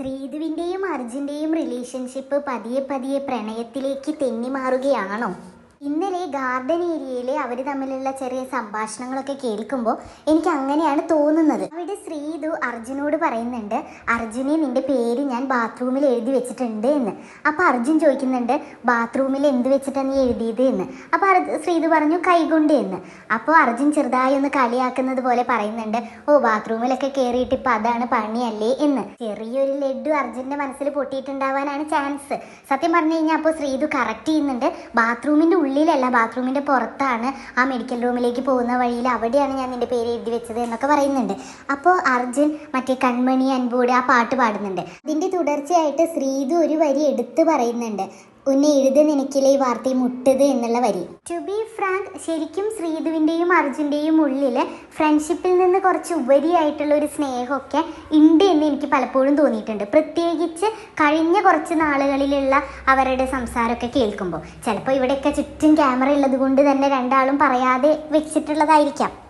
ശ്രീധുവിന്റെയും അർജുന്റെയും relationship പതിയെ പതിയെ പ്രണയത്തിലേക്ക് തെന്നി മാറുകയാണോ? ഇന്നലെ ഗാർഡൻ ഏരിയയിൽ അവർ തമ്മിലുള്ള ചെറിയ സംഭാഷണങ്ങളൊക്കെ കേൾക്കുമ്പോൾ എനിക്ക് അങ്ങനെയാണ് തോന്നുന്നത്. അവിടെ ശ്രീതു അർജുനോട് പറയുന്നുണ്ട് അർജുനെ നിന്റെ പേര് ഞാൻ ബാത്റൂമിൽ എഴുതി വെച്ചിട്ടുണ്ട് എന്ന്. അപ്പോൾ അർജുൻ ചോദിക്കുന്നുണ്ട് ബാത്റൂമിൽ എന്ത് വെച്ചിട്ടാണ് നീ എഴുതിയത് എന്ന്? അപ്പോൾ ശ്രീതു പറഞ്ഞു കൈകൊണ്ട് എന്ന്. അപ്പോൾ അർജുൻ ചെറുതായി ഒന്ന് കളിയാക്കുന്നത് പോലെ പറയുന്നുണ്ട് ഓ ബാത്റൂമിലൊക്കെ കയറിയിട്ട് ഇപ്പം അതാണ് പണിയല്ലേ? എന്ന്. ചെറിയൊരു ലഡു അർജുന്റെ മനസ്സിൽ പൊട്ടിയിട്ടുണ്ടാവാനാണ് ചാൻസ്. സത്യം പറഞ്ഞു കഴിഞ്ഞാൽ അപ്പോൾ ശ്രീതു കറക്റ്റ് ചെയ്യുന്നുണ്ട് ബാത്റൂമിന്റെ ഉള്ളിലല്ല ബാത്റൂമിന്റെ പുറത്താണ് ആ മെഡിക്കൽ റൂമിലേക്ക് പോകുന്ന വഴിയിൽ അവിടെയാണ് ഞാൻ നിന്റെ പേര് എഴുതി വെച്ചത് എന്നൊക്കെ പറയുന്നുണ്ട്. അപ്പോൾ അർജുൻ മറ്റേ കൺമണി അൻപൂടെ ആ പാട്ട് പാടുന്നുണ്ട്. അതിന്റെ തുടർച്ചയായിട്ട് ശ്രീതു ഒരു വരി എടുത്ത് പറയുന്നുണ്ട്. ഉന്നെ എഴുത് നിനക്കിലെ ഈ വാർത്തയും മുട്ടത് എന്നുള്ള വരി. ടു ബി ഫ്രാങ്ക് ശരിക്കും ശ്രീധുവിന്റെയും അർജുന്റെയും ഉള്ളിൽ ഫ്രണ്ട്ഷിപ്പിൽ നിന്ന് കുറച്ച് ഉപരിയായിട്ടുള്ള ഒരു സ്നേഹമൊക്കെ ഉണ്ട് എന്ന് എനിക്ക് പലപ്പോഴും തോന്നിയിട്ടുണ്ട്. പ്രത്യേകിച്ച് കഴിഞ്ഞ കുറച്ച് നാളുകളിലുള്ള അവരുടെ സംസാരമൊക്കെ കേൾക്കുമ്പോൾ. ചിലപ്പോൾ ഇവിടെയൊക്കെ ചുറ്റും ക്യാമറ ഉള്ളത് കൊണ്ട് തന്നെ രണ്ടാളും പറയാതെ വെച്ചിട്ടുള്ളതായിരിക്കാം.